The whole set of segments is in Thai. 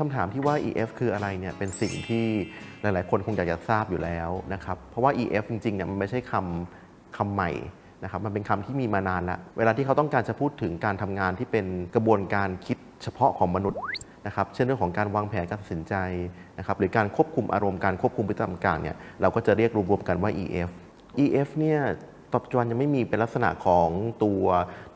คำถามที่ว่า EF คืออะไรเนี่ยเป็นสิ่งที่หลาย ๆ คนคงอยากจะทราบอยู่แล้วนะครับ เพราะว่า EF จริง ๆ เนี่ยมันไม่ใช่คำคำใหม่นะครับมันเป็นคำที่มีมานานแล้วเวลาที่เขาต้องการจะพูดถึงการทำงานที่เป็นกระบวนการคิดเฉพาะของมนุษย์นะครับ เช่นเรื่องของการวางแผนการตัดสินใจนะครับ หรือการควบคุมอารมณ์การควบคุมพฤติกรรมการเนี่ยเราก็จะเรียกรวมๆกันว่า EF EF เนี่ย ปัจจุบันยังไม่มีเป็นลักษณะของตัว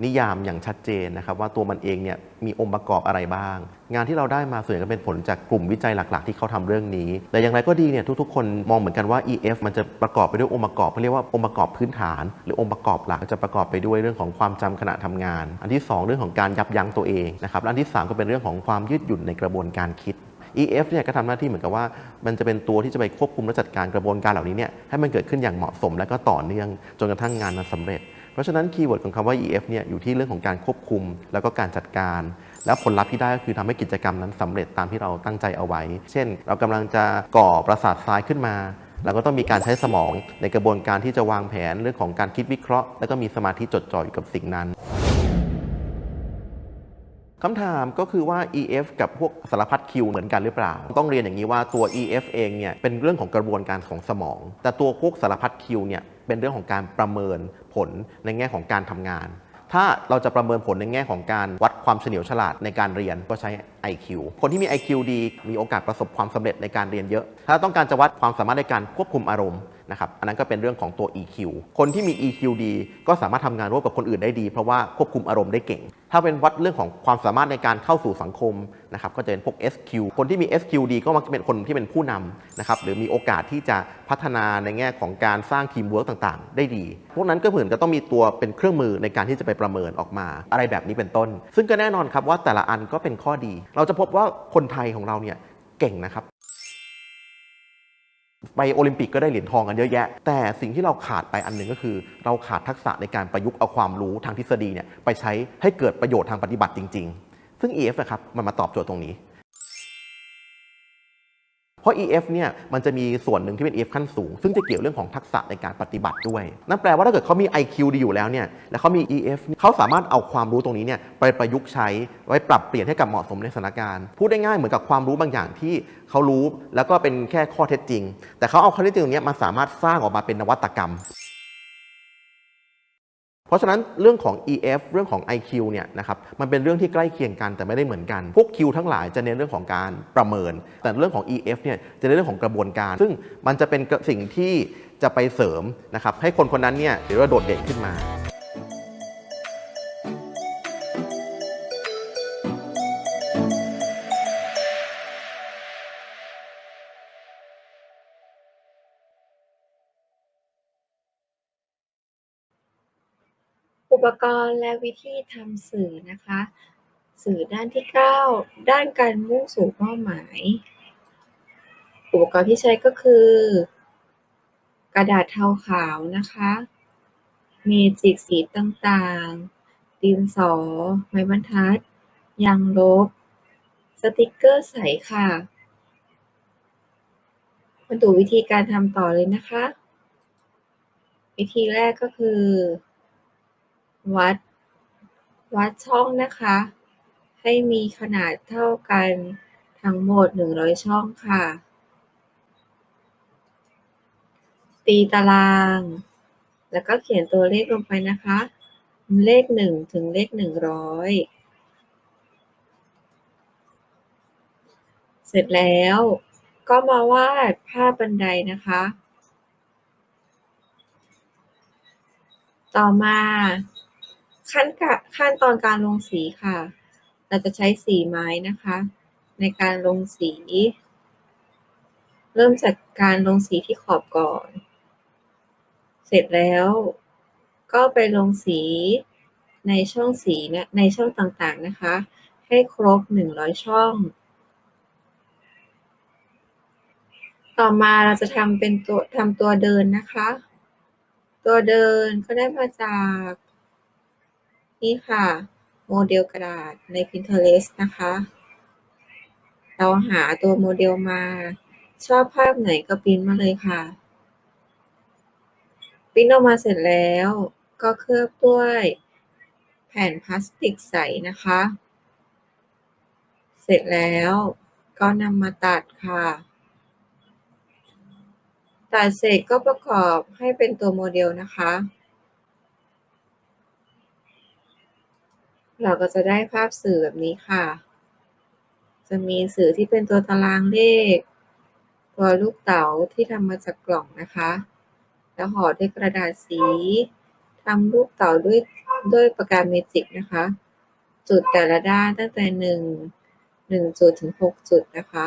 นิยามอย่างชัดเจนนะครับว่าตัวมันเองเนี่ยมีองค์ประกอบอะไรบ้าง งานที่เราได้มาส่วนใหญ่ก็เป็นผลจากกลุ่มวิจัยหลัก ๆ ที่เขาทำเรื่องนี้ แต่อย่างไรก็ดีเนี่ยทุกๆ คนมองเหมือนกันว่า EF มันจะประกอบไปด้วยองค์ประกอบเขาเรียกว่าองค์ประกอบพื้นฐาน หรือองค์ประกอบหลักจะประกอบไปด้วยเรื่องของความจำขณะทำงาน อันที่สองเรื่องของการยับยั้งตัวเองนะครับและอันที่สามก็เป็นเรื่องของความยืดหยุ่นในกระบวนการคิด EF เนี่ยก็ทำหน้าที่เหมือนกับว่า มันจะเป็นตัวที่จะไปควบคุมและจัดการกระบวนการเหล่านี้เนี่ยให้มันเกิดขึ้นอย่างเหมาะสมและก็ต่อเนื่องจนกระทั่งงานมันสำเร็จ เพราะฉะนั้นคีย์เวิร์ดของคำว่า EF เนี่ยอยู่ที่เรื่องของการควบคุมแล้วก็การจัดการแล้วผลลัพธ์ที่ได้ก็คือทำให้กิจกรรมนั้นสำเร็จตามที่เราตั้งใจเอาไว้ เช่น เรากำลังจะก่อประสาททรายขึ้นมาเราก็ต้องมีการใช้สมองในกระบวนการที่จะวางแผนเรื่องของการคิดวิเคราะห์ แล้วก็มีสมาธิจดจ่ออยู่กับสิ่งนั้น คำถามก็คือว่า EF กับพวกสารพัด Q เหมือนกันหรือเปล่า ต้องเรียนอย่างนี้ว่าตัว EF เองเนี่ยเป็นเรื่องของกระบวนการของสมอง แต่ตัวพวกสารพัด Q เนี่ยเป็นเรื่องของการประเมินผลในแง่ของการทำงาน ถ้าเราจะประเมินผลในแง่ของการวัดความเฉลียวฉลาดในการเรียนก็ใช้ IQ คนที่มี IQ ดีมีโอกาสประสบความสำเร็จในการเรียนเยอะ ถ้าต้องการจะวัดความสามารถในการควบคุมอารมณ์นะครับอันนั้นก็เป็นเรื่องของตัว EQ คนที่มี EQ ดีก็สามารถทำงานร่วมกับคนอื่นได้ดี เพราะว่าควบคุมอารมณ์ได้เก่ง ถ้าเป็นวัดเรื่องของความสามารถในการเข้าสู่สังคมนะครับก็จะเป็นพวก SQ คนที่มี SQ ดีก็มักจะเป็นคนที่เป็นผู้นำนะครับหรือมีโอกาสที่จะพัฒนาในแง่ของการสร้างทีมเวิร์กต่างๆ ได้ดี พวกนั้นก็เหมือนกับต้องมีตัวเป็นเครื่องมือในการที่จะไปประเมินออกมา อะไรแบบนี้เป็นต้น ซึ่งก็แน่นอนครับว่าแต่ละอันก็เป็นข้อดีเราจะพบว่าคนไทยของเราเนี่ยเก่งนะครับไปโอลิมปิกก็ได้เหรียญทองกันเยอะแยะ แต่สิ่งที่เราขาดไปอันหนึ่งก็คือ เราขาดทักษะในการประยุกต์เอาความรู้ทางทฤษฎีเนี่ยไปใช้ให้เกิดประโยชน์ทางปฏิบัติจริง ๆ ซึ่ง EF นะครับมันมาตอบโจทย์ตรงนี้ เพราะ EF เนี่ยมันจะมีส่วนหนึ่งที่เป็น EF ขั้นสูง ซึ่งจะเกี่ยวเรื่องของทักษะในการปฏิบัติด้วย นั่นแปลว่าถ้าเกิดเขามี IQ ดีอยู่แล้วเนี่ยแล้วเขามี EF เขาสามารถเอาความรู้ตรงนี้เนี่ยไปประยุกต์ใช้ไว้ปรับเปลี่ยนให้กับเหมาะสมในสถานการณ์พูดได้ง่ายเหมือนกับความรู้บางอย่างที่เขารู้แล้วก็เป็นแค่ข้อเท็จจริง แต่เขาเอาข้อเท็จจริงตรงนี้มาสามารถสร้างออกมาเป็นนวัตกรรม ราะฉะนั้นเรื่องของ EF เรื่องของ IQ เนี่ยนะครับมันเป็นเรื่องที่ใกล้เคียงกันแต่ไม่ได้เหมือนกัน พวก Q ทั้งหลายจะเน้นเรื่องของการประเมิน แต่เรื่องของ EF เนี่ยจะเน้นเรื่องของกระบวนการ ซึ่งมันจะเป็นสิ่งที่จะไปเสริมนะครับให้คนคนนั้นเนี่ยหรือว่าโดดเด่นขึ้นมา ปกรณ์และวิธีทำสื่อนะคะ สื่อด้านที่ 9 ด้านการมุ่งสู่เป้าหมาย อุปกรณ์ที่ใช้ก็คือ กระดาษเทาขาวนะคะ เมจิกสีต่างๆ ดินสอ ไม้บรรทัด ยางลบ สติกเกอร์ใสค่ะ มาดูวิธีการทำต่อเลยนะคะ วิธีแรกก็คือ วัด วัดช่องนะคะ ให้มีขนาดเท่ากันทั้งหมด 100 ช่องค่ะ ตีตาราง แล้วก็เขียนตัวเลขลงไปนะคะ เลข 1 ถึงเลข 100 เสร็จแล้วก็มาวาดภาพบันไดนะคะ ต่อมา ขั้นกะขั้นตอนการลงสีค่ะ เราจะใช้สีไม้นะคะ ในการลงสี เริ่มจากการลงสีที่ขอบก่อน เสร็จแล้วก็ไปลงสีในช่องสีและในช่องต่างๆนะคะ ให้ครบ 100 ช่อง ต่อมาเราจะทำเป็นตัวทำตัวเดินนะคะ ตัวเดินก็ได้มาจาก นี่ค่ะ โมเดลกระดาษใน Pinterest นะคะ เราหาตัวโมเดลมา ชอบภาพไหนก็ปริ้นมาเลยค่ะปริ้นออกมาเสร็จแล้วก็เคลือบด้วยแผ่นพลาสติกใสนะคะ เสร็จแล้วก็นำมาตัดค่ะ ตัดเสร็จก็ประกอบให้เป็นตัวโมเดลนะคะ เราก็จะได้ภาพสื่อแบบนี้ค่ะ จะมีสื่อที่เป็นตัวตารางเลข ตัวลูกเต๋าที่ทำมาจากกล่องนะคะ แล้วห่อด้วยกระดาษสีทำรูปเต๋าด้วยด้วยปากกาเมจิกนะคะ จุดแต่ละด้านตั้งแต่หนึ่งหนึ่งจุดถึงหกจุดนะคะ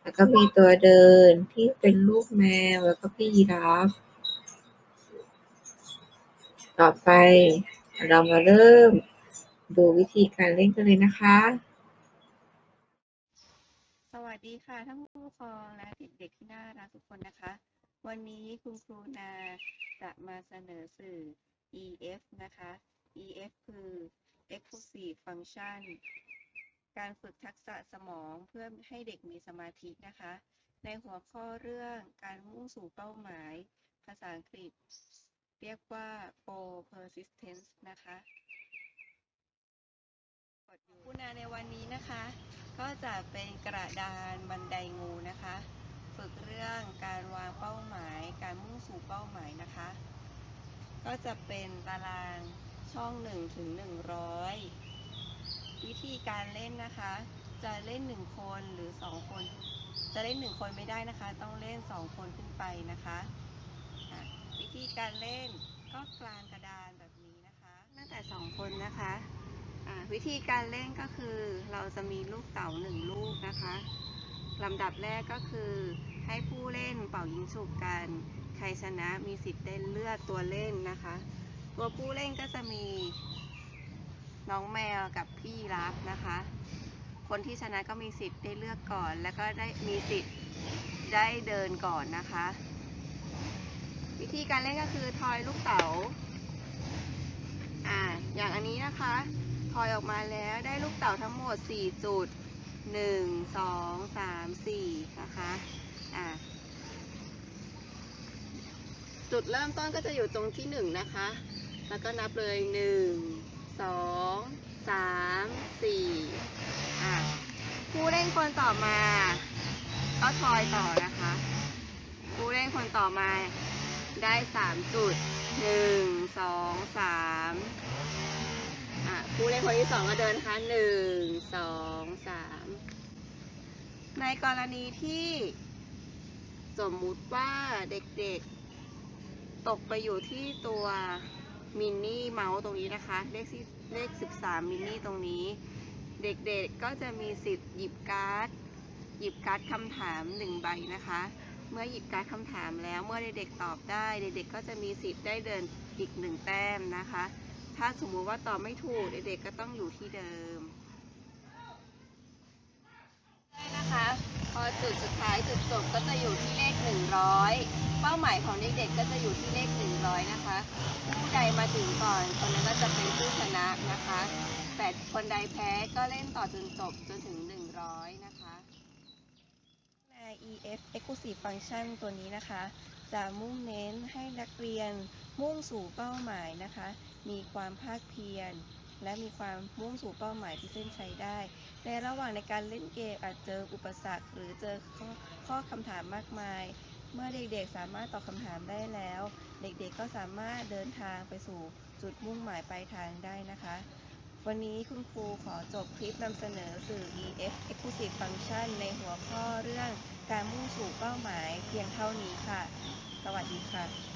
แล้วก็มีตัวเดินที่เป็นรูปแมวแล้วก็พี่ยีราฟต่อไปเรามาเริ่ม ดูวิธีการเล่นกันเลยนะคะ สวัสดีค่ะท่านผู้ปกครองและเด็กๆที่น่ารักทุกคนนะคะ วันนี้คุณครูนาจะมาเสนอสื่อ EF นะคะ EF คือ Exclusive Function การฝึกทักษะสมองเพื่อให้เด็กมีสมาธินะคะ ในหัวข้อเรื่องการมุ่งสู่เป้าหมาย ภาษาอังกฤษ เรียกว่า Pro Persistence นะคะ คุณนาในวันนี้นะคะ ก็จะเป็นกระดานบันไดงูนะคะ ฝึกเรื่องการวางเป้าหมาย การมุ่งสู่เป้าหมายนะคะ ก็จะเป็นตารางช่อง1ถึง100 วิธีการเล่นนะคะ จะเล่น 1 คนหรือ 2 คน จะเล่น 1 คนไม่ได้นะคะ ต้องเล่น 2 คนขึ้นไปนะคะวิธีการเล่นก็กลางกระดานแบบนี้นะคะ ตั้งแต่ 2 คนนะคะ วิธีการเล่นก็คือเราจะมีลูกเต๋าหนึ่งลูกนะคะลำดับแรกก็คือให้ผู้เล่นเป่ายิงฉุบกัน ใครชนะมีสิทธิ์ได้เลือกตัวเล่นนะคะ ตัวผู้เล่นก็จะมีน้องแมวกับพี่รับนะคะ คนที่ชนะก็มีสิทธิ์ได้เลือกก่อน แล้วก็ได้มีสิทธิ์ได้เดินก่อนนะคะ วิธีการเล่นก็คือทอยลูกเต๋าอ่าอย่างอันนี้นะคะ ทอยออกมาแล้วได้ลูกเต๋าทั้งหมด 4 จุด 1 2 3 4 นะคะอ่าจุดเริ่มต้นก็จะอยู่ตรงที่ 1 นะคะ แล้วก็นับเลย 1 2 3 4อ่าผู้เล่นคนต่อมา ก็ทอยต่อนะคะ ผู้เล่นคนต่อมาได้ 3 จุด 1 2 3อะ ผู้เล่นคนที่สองก็เดินนะคะหนึ่งสองสามในกรณีที่สมมุติว่าเด็กๆ ตกไปอยู่ที่ตัวมินนี่เมาส์ตรงนี้นะคะ เลขที่เลข13มินนี่ตรงนี้ เด็กๆก็จะมีสิทธิ์หยิบการ์ด หยิบการ์ดคำถามหนึ่งใบนะคะ เมื่อหยิบการ์ดคำถามแล้วเมื่อเด็กๆตอบได้ เด็กๆก็จะมีสิทธิ์ได้เดินอีกหนึ่งแต้มนะคะ ถ้าสมมุติว่าตอบไม่ถูกเด็กๆก็ต้องอยู่ที่เดิมได้นะคะ พอจุดสุดท้ายจุดจบก็จะอยู่ที่เลข 100 เป้าหมายของเด็กๆก็จะอยู่ที่เลข 100 นะคะ ผู้ใดมาถึงก่อน คนนั้นก็จะเป็นผู้ชนะนะคะ แต่คนใดแพ้ก็เล่นต่อจนจบจนถึง 100 นะคะใน EF Exclusive Function ตัวนี้นะคะ จะมุ่งเน้นให้นักเรียน มุ่งสู่เป้าหมายนะคะ มีความภาคเพียร และมีความมุ่งสู่เป้าหมายที่เส้นชัยได้ ในระหว่างในการเล่นเกมอาจเจออุปสรรค หรือเจอข้อข้อคำถามมากมาย เมื่อเด็กๆสามารถตอบคำถามได้แล้ว เด็กๆก็สามารถเดินทางไปสู่จุดมุ่งหมายปลายทางได้นะคะ วันนี้คุณครูขอจบคลิปนำเสนอสื่อ EF Exclusive Function ในหัวข้อเรื่องการมุ่งสู่เป้าหมายเพียงเท่านี้ค่ะ สวัสดีค่ะ